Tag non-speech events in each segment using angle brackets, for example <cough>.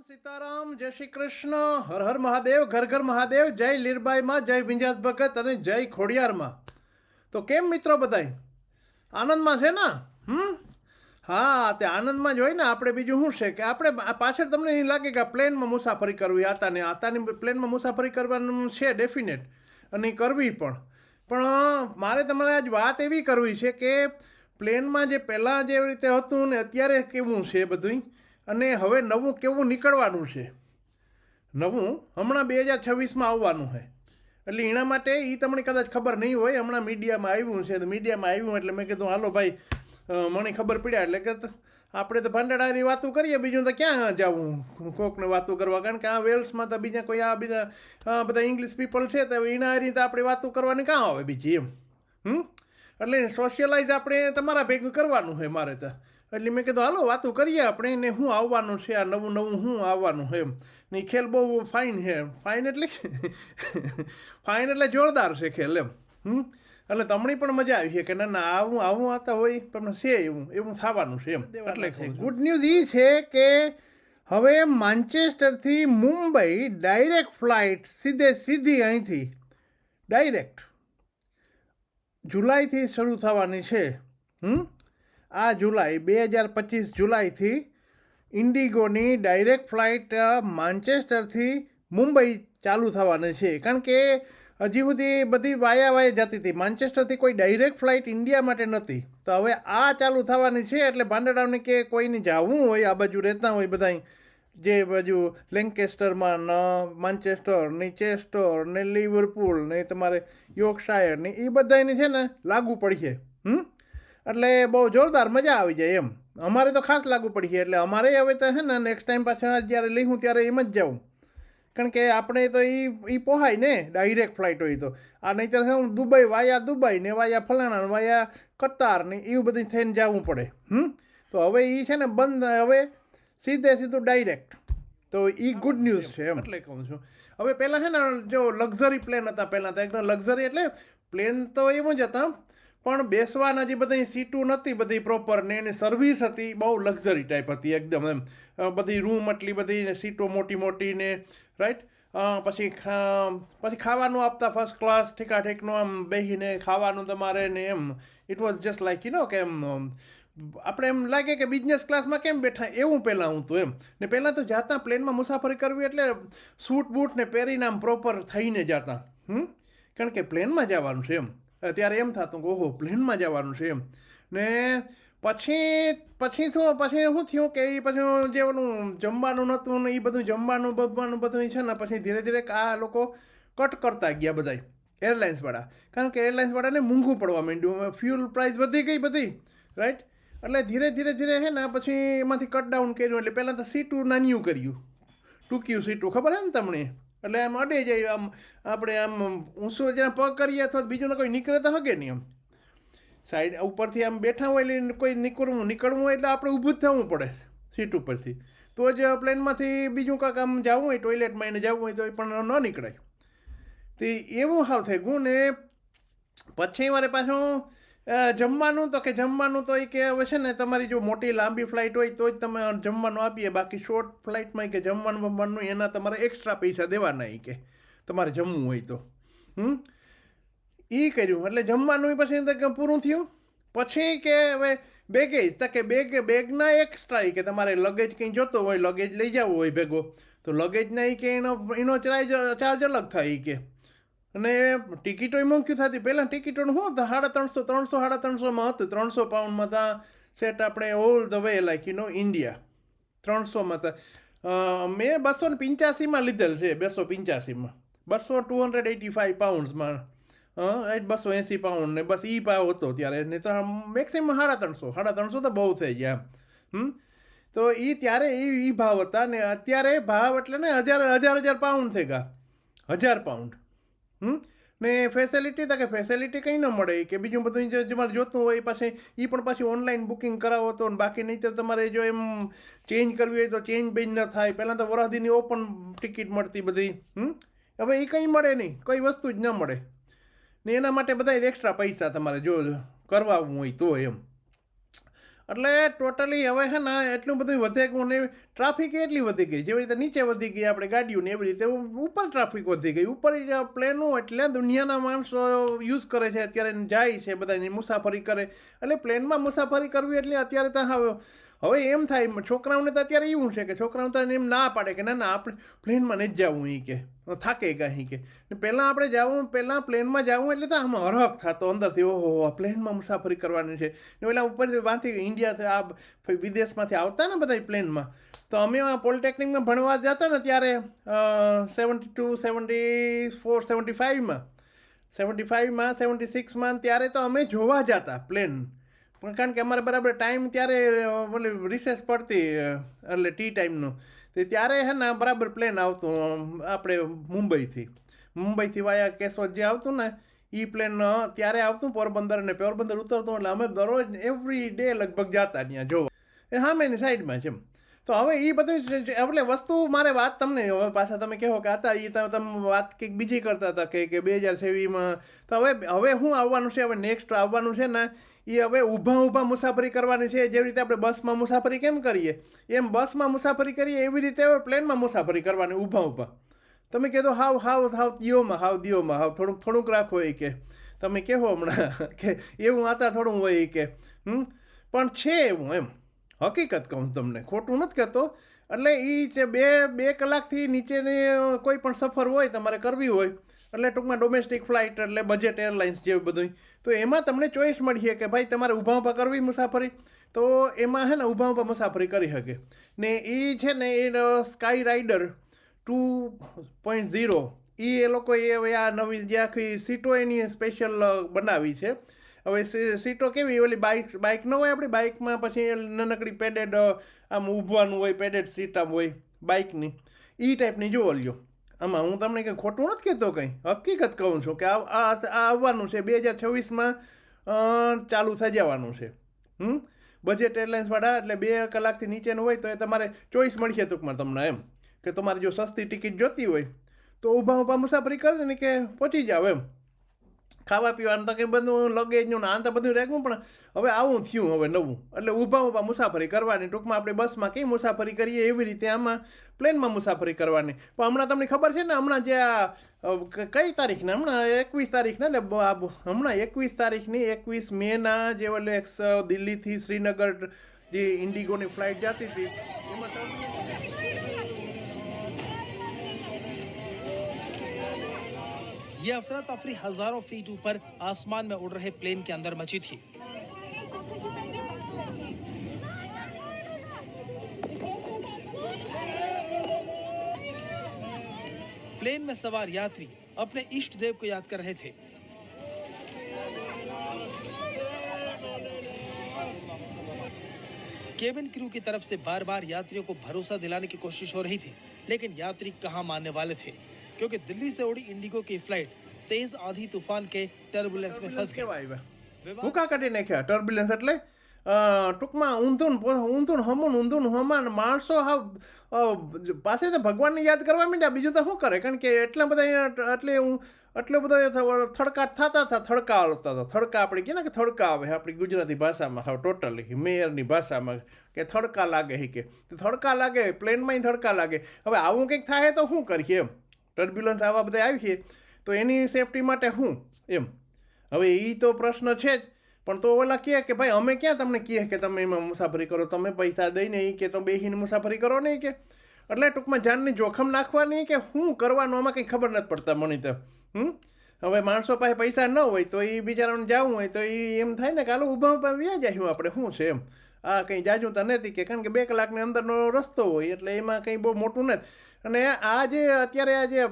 સીતારામ, જય શ્રી કૃષ્ણ, હર હર મહાદેવ, ઘર ઘર મહાદેવ, જય લીરબાઈમાં, જય વિંજાસ ભગત અને જય ખોડિયારમાં. તો કેમ મિત્રો બધાય? આનંદમાં છે ને? હમ? હા, તે આનંદમાં જ હોય ને. આપણે બીજું શું છે કે આપણે પાછળ તમને એ લાગે કે પ્લેનમાં મુસાફરી કરવી આતાને આતાની પ્લેનમાં મુસાફરી કરવાનું છે ડેફિનેટ. અને કરવી પણ. પણ મારે તમારે આજ વાત એવી કરવી છે કે પ્લેનમાં જે પહેલાં જે રીતે હતું ને, અત્યારે કેવું છે બધું અને હવે નવું કેવું નીકળવાનું છે? નવું હમણાં બે હજાર છવ્વીસમાં આવવાનું છે. એટલે એના માટે એ તમને કદાચ ખબર નહીં હોય, હમણાં મીડિયામાં આવ્યું છે. તો મીડિયામાં આવ્યું એટલે મેં કીધું, હાલો ભાઈ મને ખબર પડ્યા. એટલે કે આપણે તો ભંડારાની વાતો કરીએ, બીજું તો ક્યાં જવું? કોકને વાતો કરવા, કારણ કે આ વેલ્સમાં તો બીજા કોઈ આ બીજા બધા ઇંગ્લિશ પીપલ છે, તો એના રીતે આપણે વાતો કરવાની કાં આવે બીજી એમ? હમ? એટલે સોશિયલાઇઝ આપણે તમારા ભેગું કરવાનું છે મારે તો. એટલે મેં કીધું હાલો વાતો કરીએ આપણે એને શું આવવાનું છે આ નવું નવું શું આવવાનું છે એમ. ને ખેલ બહુ ફાઇન છે ફાઇન એટલે <laughs> ફાઇન એટલે જોરદાર છે ખેલ એમ. હમ? એટલે તમને પણ મજા આવી છે કે ના ના આવું આવું આવતા હોય તમને છે એવું એવું થવાનું છે એમ. એટલે ગુડ ન્યૂઝ એ છે કે હવે માન્ચેસ્ટરથી મુંબઈ ડાયરેક્ટ ફ્લાઇટ સીધે સીધી અહીંથી. ડાયરેક્ટ જુલાઈથી શરૂ થવાની છે. હમ? આ જુલાઈ, બે હજાર પચીસ જુલાઈથી ઇન્ડિગોની ડાયરેક્ટ ફ્લાઇટ માન્ચેસ્ટરથી મુંબઈ ચાલુ થવાની છે. કારણ કે હજી સુધી બધી વાયા વાયા જતી હતી. માન્ચેસ્ટરથી કોઈ ડાયરેક્ટ ફ્લાઇટ ઇન્ડિયા માટે નહોતી તો હવે આ ચાલુ થવાની છે એટલે ભાંડડાઓને કે કોઈને જવું હોય, આ બાજુ રહેતા હોય બધા જે બાજુ લેન્કેસ્ટરમાં ન, માન્ચેસ્ટર, ને ચેસ્ટર, ને લિવરપુલ, ને તમારે યોર્કશાયર, ને એ બધાની છે ને લાગુ પડશે. હમ? એટલે બહુ જોરદાર મજા આવી જાય એમ. અમારે તો ખાસ લાગુ પડશે એટલે અમારે હવે તો છે ને નેક્સ્ટ ટાઈમ પાછા જ્યારે લઈશું ત્યારે એમ જ જાઉં. કારણ કે આપણે તો એ એ પોહાય ને ડાયરેક્ટ ફ્લાઇટ હોય તો. આ નહીંતર હું દુબઈ વાયા દુબઈ ને વાયા ફલાણા વાયા કતાર ને એવું બધું થઈને જવું પડે. હમ? તો હવે એ છે ને બંધ હવે સીધે સીધું ડાયરેક્ટ તો એ ગુડ ન્યૂઝ છે એમ. એટલે કહું છું. હવે પહેલાં છે ને જો લક્ઝરી પ્લેન હતા પહેલાં તો એકદમ લક્ઝરી એટલે પ્લેન તો એવું જ હતા પણ બેસવાના જે બધી સીટું નથી બધી પ્રોપર ને એની સર્વિસ હતી, બહુ લક્ઝરી ટાઈપ હતી એકદમ એમ. બધી રૂમ આટલી બધી સીટો મોટી મોટી ને રાઈટ પછી પછી ખાવાનું આપતા ફર્સ્ટ ક્લાસ ઠીકા ઠીકનું આમ બેસીને ખાવાનું તમારે ને એમ. It was just like you know કે એમ આપણે એમ લાગે કે બિઝનેસ ક્લાસમાં કેમ બેઠા? એવું પહેલાં હું તો એમ. ને પહેલાં તો જાતા પ્લેનમાં મુસાફરી કરવી એટલે સૂટ બૂટ ને પહેરીને આમ પ્રોપર થઈને જાતા. હમ? કારણ કે પ્લેનમાં જવાનું છે એમ. ત્યારે એમ થતું કે ઓહો, પ્લેનમાં જવાનું છે એમ. ને પછી પછી શું પછી શું થયું કે એ પછી જે ઓલું જમવાનું નહોતું ને એ બધું જમવાનું બમવાનું બધું છે ને, પછી ધીરે ધીરે આ લોકો કટ કરતા ગયા બધાય એરલાઇન્સવાળા કારણ કે એરલાઇન્સવાળાને મોંઘું પડવા માંડ્યું ફ્યુલ પ્રાઇસ વધી ગઈ બધી રાઈટ એટલે ધીરે ધીરે ધીરે હે ને, પછી એમાંથી કટ ડાઉન કર્યું, એટલે પહેલાં તો સીટું નાન્યું કર્યું. ટૂંક્યું સીટું, ખબર હે ને તમને? એટલે આમ અડે જાય આમ, આપણે આમ ઊંચું જ્યાં પગ કરીએ અથવા બીજું કોઈ નીકળે તો હગે નહીં આમ સાઈડ ઉપરથી આમ બેઠા હોય એટલે કોઈ નીકળવું નીકળવું હોય એટલે આપણે ઊભું જ થવું પડે સીટ ઉપરથી. તો જ પ્લેનમાંથી બીજું કાંક આમ જવું હોય, ટોયલેટમાં એને જવું હોય તો એ પણ ન નીકળાય. તે એવું હાવ થાય. ગુણ ને પછી મારે પાછું જમવાનું તો કે જમવાનું તો એ કે હવે છે ને તમારી જો મોટી લાંબી ફ્લાઇટ હોય તો જ તમે જમવાનું આપીએ. બાકી શોર્ટ ફ્લાઇટમાં કે જમવાનું બમવાનું એના તમારે એક્સ્ટ્રા પૈસા દેવાના એ કે. તમારે જમવું હોય તો. હમ? એ કર્યું. એટલે જમવાનું પછી પૂરું થયું. પછી કે હવે બેગેજ તો કે બેગ બેગના એક્સ્ટ્રા એ કે તમારે લગેજ કંઈ જોતો હોય લગેજ લઈ જવું હોય ભેગો. તો લગેજના એ કે એનો એનો ચાર્જ ચાર્જ અલગ થાય એ કે. અને ટિકિટોય મોંઘી થતી? પહેલાં ટિકિટોનું શું હતું? સાડા ત્રણસો ત્રણસો, સાડા ત્રણસોમાં હતું. ત્રણસો પાઉન્ડમાં ત્યાં સેટ આપણે all the way like you know India ત્રણસોમાં હતા. મેં બસો ને પંચ્યાસીમાં લીધેલ છે, બસો પંચ્યાસીમાં. બસો ટુ હંડ્રેડ એટી ફાઈવ પાઉન્ડ્સમાં. બસો એંસી પાઉન્ડ ને બસ ઈ ભાવ હતો ત્યારે. ને તો મેક્સિમમ સાડા ત્રણસો. સાડા ત્રણસો તો બહુ થઈ ગયા હમ? તો એ ત્યારે એ ભાવ હતા ને અત્યારે ભાવ એટલે ને હજાર હજાર હજાર પાઉન્ડ થઈ ગયા. હજાર પાઉન્ડ. હમ? ને ફેસિલિટી તો કે ફેસિલિટી કંઈ ન મળે કે બીજું બધું જે તમારે જોતું હોય પાછી એ પણ પાછી ઓનલાઈન બુકિંગ કરાવો તો બાકી નહીં તમારે જો એમ ચેન્જ કરવી હોય તો ચેન્જ બેન્જ ન થાય. પહેલાં તો વરાધીની ઓપન ટિકિટ મળતી બધી, હમ? હવે એ કંઈ મળે નહીં, કોઈ વસ્તુ જ ન મળે. ને એના માટે બધા એક્સ્ટ્રા પૈસા તમારે જો કરવાવું હોય તો એમ. એટલે ટોટલી હવે છે ને એટલું બધું વધે કે ને ટ્રાફિક એટલી વધી ગઈ. જેવી રીતે નીચે વધી ગઈ આપણે ગાડીઓને એવી રીતે ઉપર ટ્રાફિક વધી ગઈ. ઉપર પ્લેનો એટલે દુનિયાના માણસો યુઝ કરે છે. અત્યારે જાય છે બધાની મુસાફરી કરે. એટલે પ્લેનમાં મુસાફરી કરવી એટલે અત્યારે તો હવે એમ થાય છોકરાઓને તો અત્યારે એવું છે કે છોકરાઓ તો એમ ના પાડે કે ના ના, આપણે પ્લેનમાં નહીં જવું અહીં કે. થાકે કાંઈ કે. પહેલાં આપણે જવું, પહેલાં પ્લેનમાં જવું એટલે તો આમ હરખ થતો અંદરથી, ઓહો પ્લેનમાં મુસાફરી કરવાની છે. ને પેલા ઉપરથી વાંથી ઇન્ડિયાથી આ વિદેશમાંથી આવતા ને બધા પ્લેનમાં, તો અમે પોલિટેકનિકમાં ભણવા જતા ને ત્યારે seventy two seventy four seventy ફાઇવમાં seventy ફાઇવમાં સેવન્ટી સિક્સમાં ત્યારે તો અમે જોવા જતા પ્લેન. પણ કારણ કે અમારે બરાબર ટાઈમ ત્યારે ઓલી રિસેસ પડતી એટલે ટી ટાઈમનો તે ત્યારે હે ને બરાબર પ્લેન આવતું આપણે મુંબઈથી. મુંબઈથી વાયા કેશોદ જે આવતું ને એ પ્લેન ત્યારે આવતું પોરબંદર અને પોરબંદર ઉતરતું એટલે અમે દરરોજ એવરી ડે લગભગ જતા ત્યાં, જોવા. એ સામેની સાઈડમાં છે એમ. તો હવે એ બધું એટલે વસ્તુ મારે વાત તમને, હવે પાછા તમે કહો કે હતા એ તમે તમે વાત કંઈક બીજી કરતા હતા, કે કે બે હજાર સેવીમાં તો હવે હવે હું આવવાનું છે, હવે નેક્સ્ટ આવવાનું છે ને એ હવે ઊભા ઊભા મુસાફરી કરવાની છે. જેવી રીતે આપણે બસમાં મુસાફરી કેમ કરીએ? એમ બસમાં મુસાફરી કરીએ એવી રીતે હવે પ્લેનમાં મુસાફરી કરવાની ઊભા ઊભા. તમે કહેતો હાવ હાવ હાવ દિયોમાં હાવ દિયોમાં, હાવ થોડુંક થોડુંક રાખો એ કે. તમે કહેવો હમણાં કે એવું આતા થોડું હોય એ કે. હમ? પણ છે એવું એમ. હકીકત કહું તમને. ખોટું નથી કહેતો. એટલે એ જે બે બે કલાકથી નીચેની કોઈ પણ સફર હોય, તમારે કરવી હોય એટલે ટૂંકમાં ડોમેસ્ટિક ફ્લાઇટ એટલે બજેટ એરલાઇન્સ જેવું બધું તો એમાં તમને ચોઈસ મળીએ કે ભાઈ, તમારે ઊભા ઊભા કરવી મુસાફરી, તો એમાં હે ને ઊભા ઊભા મુસાફરી કરી શકે. ને એ છે ને એ sky rider two point zero, એ એ લોકોએ આ નવી જે આખી સીટો એની સ્પેશિયલ બનાવી છે. હવે સીટો કેવી? ઓલી બાઇક બાઇક ન હોય આપણી? બાઇકમાં પછી નાનકડી પેડેડ આમ ઊભવાનું હોય પેડેડ સીટ આમ હોય બાઇકની એ ટાઈપની જોવો લ્યો. આમાં હું તમને કંઈ ખોટું નથી કહેતો કંઈ. હકીકત કહું છું કે આ આવવાનું છે બે હજાર છવ્વીસમાં ચાલુ થઈ જવાનું છે. હમ? બજેટ એરલાઇન્સવાળા એટલે બે કલાકથી નીચેનું હોય તો એ તમારે ચોઈસ મળશે ટૂંકમાં તમને એમ. કે તમારે જો સસ્તી ટિકિટ જોતી હોય, તો ઊભા ઊભા મુસાફરી કરે ને કે પહોંચી જાવ એમ. ખાવા પીવાનું તો કંઈ બધું લગેજનું ને આ તો બધું રાખ્યું પણ હવે આવું થયું હવે નવું. એટલે ઊભા ઊભા મુસાફરી કરવાની. ટૂંકમાં આપણે બસમાં કઈ મુસાફરી કરીએ એવી રીતે આમાં પ્લેનમાં મુસાફરી કરવાની. પણ હમણાં તમને ખબર છે ને, હમણાં જે આ કઈ તારીખને? હમણાં એકવીસ તારીખને એટલે હમણાં એકવીસ તારીખની એકવીસ મેના જે એટલે દિલ્હીથી શ્રીનગર જે ઇન્ડિગોની ફ્લાઇટ જતી હતી, એમાં ये अफरा तफरी हज़ारों फीट ऊपर आसमान में उड़ रहे प्लेन के अंदर मची थी। प्लेन में सवार यात्री अपने इष्ट देव को याद कर रहे थे। केबिन क्रू की तरफ़ से बार बार यात्रियों को भरोसा दिलाने की कोशिश हो रही थी, लेकिन यात्री कहाँ मानने वाले थे? क्योंकि दिल्ली से उड़ी इंडिगो की फ्लाइट तेज आंधी तूफान के टर्बुलेंस में फंस गई કેવા આવ્યા ભૂકા કાઢી નાખ્યા ટર્બ્યુલન્સ એટલે અ, ટૂંકમાં ઊંધું ને પો- ઊંધું ને હમું ને ઊંધું ને હમા ને માણસો હાવ અ, પાસે તો ભગવાનને યાદ કરવા માંડ્યા બીજું તો શું કરે કારણ કે એટલા બધા અહીંયા એટલે હું એટલો બધો એ થ- થડકાટ થતા હતા થડકા આવતા હતા થડકા આપણે કહીએ ને કે થડકા આવે આપણી ગુજરાતી ભાષામાં હાવ ટોટલી મેયરની ભાષામાં કે થડકા લાગે હી કે તો થડકા લાગે પ્લેનમાંય થડકા લાગે હવે આવું કંઈક થાય તો શું કરીએ એમ ટર્બ્યુલન્સ આવા બધા આવી છે, તો એની સેફટી માટે શું એમ. હવે એ તો પ્રશ્ન છે જ, પણ તો ઓલા કહે કે ભાઈ, અમે ક્યાં તમને કહે કે તમે એમાં મુસાફરી કરો? તમે પૈસા દઈને એ કે તમે બેસીને મુસાફરી કરો નહીં કે. એટલે ટૂંકમાં જાનની જોખમ નાખવાની કે શું કરવાનું આમાં કંઈ ખબર નથી પડતા મને તો. હમ? હવે માણસો પાસે પૈસા ન હોય તો એ બિચારાને જવું હોય તો એ એમ થાય ને કે ઊભા ઊભા વ્યા જાય આપણે, શું છે એમ? આ કંઈ જાજુતા નથી કે, કારણ કે બે કલાકની અંદરનો રસ્તો હોય, એટલે એમાં કંઈ બહુ મોટું નથી. અને આ જે અત્યારે આ જે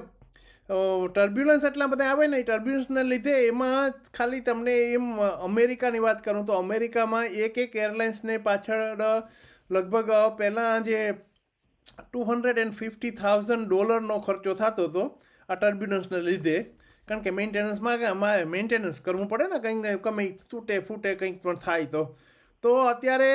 ટર્બ્યુલન્સ એટલા બધા આવે ને, એ ટર્બ્યુલન્સને લીધે એમાં ખાલી તમને એમ અમેરિકાની વાત કરું તો અમેરિકામાં એક એક એરલાઇન્સને પાછળ લગભગ પહેલાં જે two hundred and fifty thousand ડોલરનો ખર્ચો થતો હતો આ ટર્બ્યુલન્સને લીધે. કારણ કે મેન્ટેનન્સમાં અમારે મેન્ટેનન્સ કરવું પડે ને, કંઈક ગમે તૂટે ફૂટે કંઈક પણ થાય તો. તો અત્યારે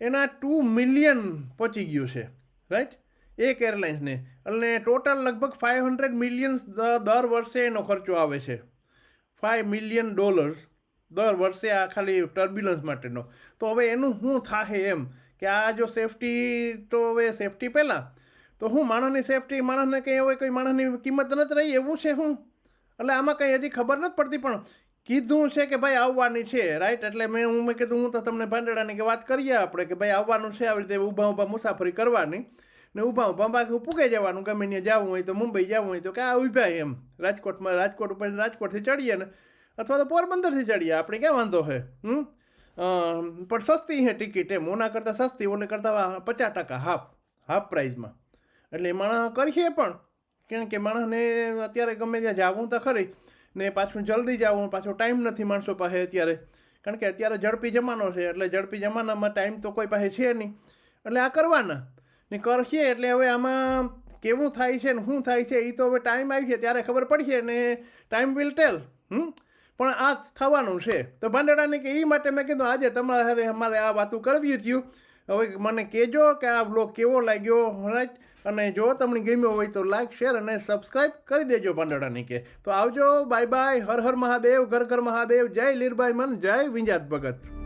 એના ટુ મિલિયન પહોંચી ગયું છે રાઈટ એક એરલાઇન્સને અને ટોટલ લગભગ ફાઇવ હંડ્રેડ મિલિયન્સ દર વર્ષે એનો ખર્ચો આવે છે. ફાઇવ મિલિયન ડોલર્સ દર વર્ષે આ ખાલી ટર્બ્યુલન્સ માટેનો. તો હવે એનું શું થાય એમ કે આ જો સેફટી તો હવે સેફટી પહેલાં. તો હું માણસની સેફટી માણસને કંઈ હવે કંઈ માણસની કિંમત નથી રહી, એવું છે હું એટલે આમાં કંઈ હજી ખબર નથી પડતી, પણ કીધું છે કે ભાઈ આવવાની છે રાઈટ એટલે મેં, હું મેં કીધું, હું તો તમને ભાંડેડાની કે વાત કરીએ આપણે કે ભાઈ આવવાનું છે, આવી રીતે ઊભા ઊભા મુસાફરી કરવાની ને ઊભા ઊભા બાકી પૂગે જવાનું, ગમે ત્યાં જવું હોય તો મુંબઈ જવું હોય તો કે આ ઊભા એમ. રાજકોટમાં, રાજકોટ ઉપર રાજકોટથી ચડીએ ને, અથવા તો પોરબંદરથી ચડીએ, આપણે ક્યાં વાંધો છે, હમ? પણ સસ્તી છે ટિકિટ એમ, ઓના કરતાં સસ્તી, ઓને કરતાં પચાસ ટકા હાફ હાફ પ્રાઇઝમાં. એટલે માણસ કરીએ પણ, કેમ કે માણસને અત્યારે ગમે ત્યાં જવું તો ખરી ને પાછું જલ્દી જવું પાછો ટાઈમ નથી માણસો પાસે અત્યારે. કારણ કે અત્યારે ઝડપી જમાનો છે, એટલે ઝડપી જમાનામાં ટાઈમ તો કોઈ પાસે છે નહીં. એટલે આ કરવાના. ને કરશે એટલે હવે આમાં કેવું થાય છે ને શું થાય છે એ તો હવે ટાઈમ આવી છે, ત્યારે ખબર પડશે ને ટાઈમ વિલ ટેલ હમ? પણ આ થવાનું છે. તો ભાંડેડાને કે એ માટે મેં કીધું, આજે તમારા સાથે અમારે આ વાતું કરવી હતી હવે મને કહેજો કે આ બ્લોગ કેવો લાગ્યો રાઈટ અને જો તમને ગમ્યો હોય તો લાઈક શેર અને સબસ્ક્રાઈબ કરી દેજો પાંદડાની કે. તો આવજો બાય બાય હર હર મહાદેવ, ઘર ઘર મહાદેવ, જય લીરબાઈ મન, જય વિંજાત ભગત.